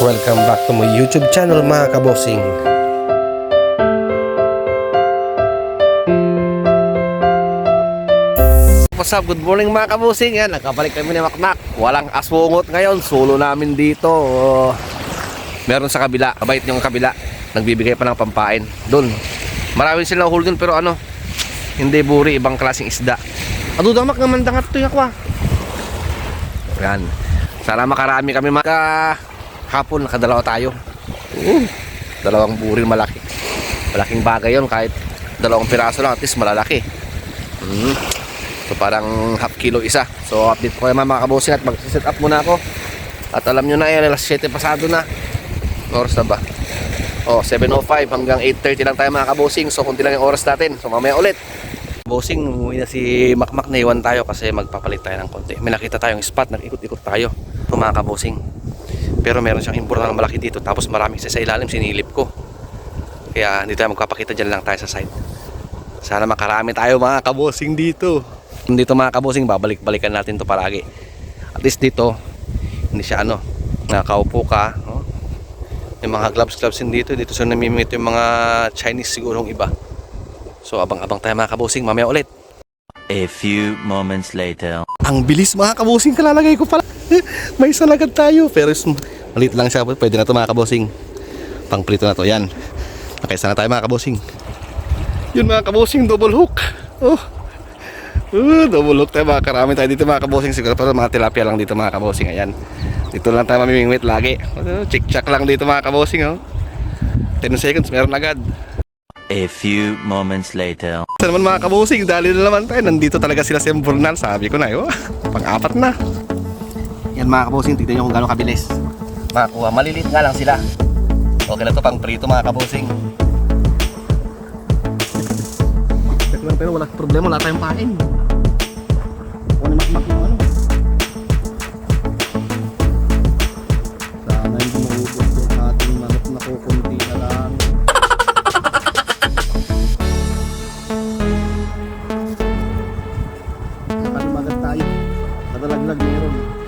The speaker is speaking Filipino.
Welcome back to my YouTube channel mga kabosing. What's up? Good morning mga kabosing. Yan, nagkabalik kami ni Makmak. Walang aswongot ngayon. Solo namin dito. Oh. Meron sa kabila. Kabait yung kabila. Nagbibigay pa ng pampain. Doon. Marami silang huli dun pero ano, hindi buri, ibang klaseng isda. Adudamak naman dangat to yakwa. Yan. Sana makarami kami maka hapon nakadalawa tayo. Uh, dalawang burin malaki. Malaking bagay yon kahit dalawang piraso lang at least malalaki. Mm. So parang half kilo isa. So update ko kayo mga kabosing at mag-set up muna ako. At alam nyo na yan, alas 7 pasado na. Oras na ba? Oh, 7.05 hanggang 8.30 lang tayo mga kabosing. So kunti lang yung oras natin. So mamaya ulit. Bossing, umuwi na si Makmak na iwan tayo kasi magpapalit tayo ng konti. May nakita tayong spot, nag-ikot-ikot tayo. Ito mga kabosing. Pero meron siyang importante malaki dito tapos maraming sa ilalim sinilip ko. Kaya hindi tayo magpapakita dyan lang tayo sa side. Sana makarami tayo mga kabosing dito. Dito mga kabosing, babalik-balikan natin to palagi. At least dito, hindi siya ano, nakaupo ka. No? Yung mga gloves-gloves din dito. Dito sa namimit yung mga Chinese sigurong iba. So abang-abang tayo mga kabosing, mamaya ulit. A few moments later. Ang bilis mga kabosing, kalalagay ko pala. May salagad tayo. Pero maliit lang siya. Pwede na to mga kabosing. Pang prito na to. Yan. Nakaisa na tayo mga kabosing. Yun mga kabosing, double hook. Oh. Uh, double hook tayo mga karami tayo dito mga kabosing. Siguro pero mga tilapia lang dito mga kabosing. Ayan. Dito lang tayo mamimingwit lagi. Uh, Chick-chack lang dito mga kabosing. Oh. 10 seconds, meron agad. A few moments later. Sa naman mga kabusing, dali na naman tayo. Nandito talaga sila sa Emburnal. Sabi ko na, oh, pang-apat na. Yan mga kabusing, tignan nyo kung gano'ng kabilis. Makakuha, maliliit nga lang sila. Okay na to pang prito mga kabusing. Pero wala problema, wala tayong pain. Na makmak yung ano. Sana hindi maubos yung ating manok na kukunti na lang. Saka lumagat tayo. Nadalaglag meron.